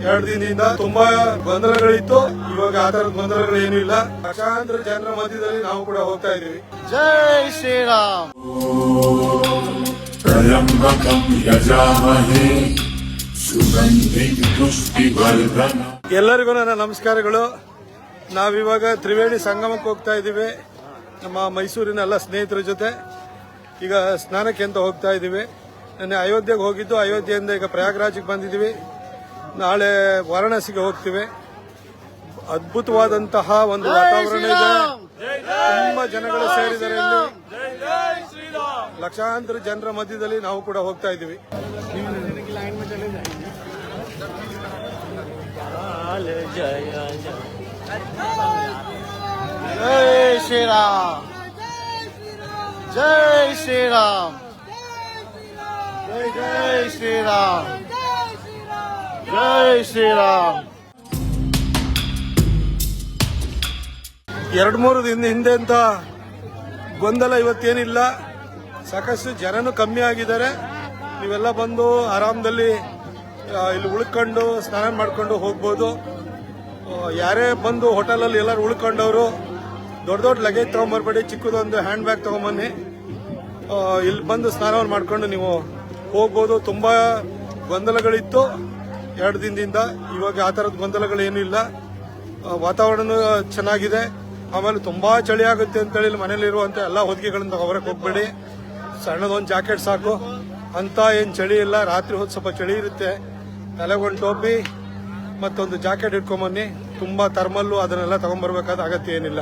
ಎರಡು ದಿನದಿಂದ ತುಂಬಾ ಗೊಂದಲಗಳಿತ್ತು ಇವಾಗ ಆ ತರದ ಗೊಂದಲಗಳು ಏನೂ ಇಲ್ಲ ಲಕ್ಷಾಂತರ ಜನರ ಮಧ್ಯದಲ್ಲಿ ನಾವು ಕೂಡ ಹೋಗ್ತಾ ಇದೀವಿ ಜೈ ಶ್ರೀರಾಮ್ त्र्यम्बकम् यजामहे सुगन्धिम् पुष्टिवर्धनम् ಎಲ್ಲರಿಗೂ ನನ್ನ ನಮಸ್ಕಾರಗಳು ನಾವಿವಾಗ ತ್ರಿವೇಣಿ ಸಂಗಮಕ್ಕೆ ಹೋಗ್ತಾ ಇದ್ದೀವಿ ನಮ್ಮ ಮೈಸೂರಿನ ಎಲ್ಲ ಸ್ನೇಹಿತರ ಜೊತೆ ಈಗ ಸ್ನಾನಕ್ಕೆ ಅಂತ ಹೋಗ್ತಾ ಇದ್ದೀವಿ ನೆನ್ನೆ ಅಯೋಧ್ಯೆಗೆ ಹೋಗಿದ್ದು ಅಯೋಧ್ಯೆಯಿಂದ ಈಗ ಪ್ರಯಾಗ್ರಾಜ್ಗೆ ಬಂದಿದ್ದೀವಿ ನಾಳೆ ವಾರಾಣಸಿಗೆ ಹೋಗ್ತೀವಿ. ಅದ್ಭುತವಾದಂತಹ ಒಂದು ವಾತಾವರಣ ಇದೆ. ತುಂಬಾ ಜನಗಳು ಸೇರಿದ್ದಾರೆ ಇಲ್ಲಿ. ಲಕ್ಷಾಂತರ ಜನರ ಮಧ್ಯದಲ್ಲಿ ನಾವು ಕೂಡ ಹೋಗ್ತಾ ಇದ್ದೀವಿ. ಜೈ ಶ್ರೀರಾಮ್! ಜೈ ಶ್ರೀರಾಮ್! ಜೈ ಜೈ ಶ್ರೀರಾಮ್! ಜೈ ಶ್ರೀರಾಮ್. ಎರಡು ಮೂರು ದಿನ ಹಿಂದೆ ಅಂತ ಗೊಂದಲ ಇವತ್ತೇನಿಲ್ಲ. ಸಾಕಷ್ಟು ಜನನು ಕಮ್ಮಿ ಆಗಿದ್ದಾರೆ. ನೀವೆಲ್ಲ ಬಂದು ಆರಾಮದಲ್ಲಿ ಇಲ್ಲಿ ಉಳ್ಕೊಂಡು ಸ್ನಾನ ಮಾಡ್ಕೊಂಡು ಹೋಗ್ಬೋದು. ಯಾರೇ ಬಂದು ಹೋಟೆಲಲ್ಲಿ ಎಲ್ಲರೂ ಉಳ್ಕೊಂಡವರು, ದೊಡ್ಡ ದೊಡ್ಡ ಲಗೇಜ್ ತಗೊಂಡ್ಬರ್ಬೇಡಿ ಚಿಕ್ಕದೊಂದು ಹ್ಯಾಂಡ್ ಬ್ಯಾಗ್ ತಗೊಂಬನ್ನಿ ಇಲ್ಲಿ ಬಂದು ಸ್ನಾನವನ್ನು ಮಾಡ್ಕೊಂಡು ನೀವು ಹೋಗ್ಬೋದು. ತುಂಬಾ ಗೊಂದಲಗಳಿತ್ತು. ಎರಡು ದಿನದಿಂದ ಇವಾಗ ಆ ಥರದ ಗೊಂದಲಗಳೇನೂ ಇಲ್ಲ. ವಾತಾವರಣ ಚೆನ್ನಾಗಿದೆ. ಆಮೇಲೆ ತುಂಬ ಚಳಿ ಆಗುತ್ತೆ ಅಂತೇಳಿ ಮನೇಲಿರುವಂಥ ಎಲ್ಲ ಹೊದಿಕೆಗಳನ್ನು ಹೊರಕ್ಕೆ ಹೋಗ್ಬೇಡಿ. ಸಣ್ಣದೊಂದು ಜಾಕೆಟ್ ಸಾಕು. ಅಂತ ಏನು ಚಳಿ ಇಲ್ಲ. ರಾತ್ರಿ ಹೊತ್ತು ಸ್ವಲ್ಪ ಚಳಿ ಇರುತ್ತೆ. ತಲೆಗೊಂದು ಟೋಪಿ ಮತ್ತೊಂದು ಜಾಕೆಟ್ ಇಟ್ಕೊಂಬನ್ನಿ. ತುಂಬಾ ಥರ್ಮಲ್ಲು, ಅದನ್ನೆಲ್ಲ ತಗೊಂಡ್ಬರ್ಬೇಕಾದ ಅಗತ್ಯ ಏನಿಲ್ಲ.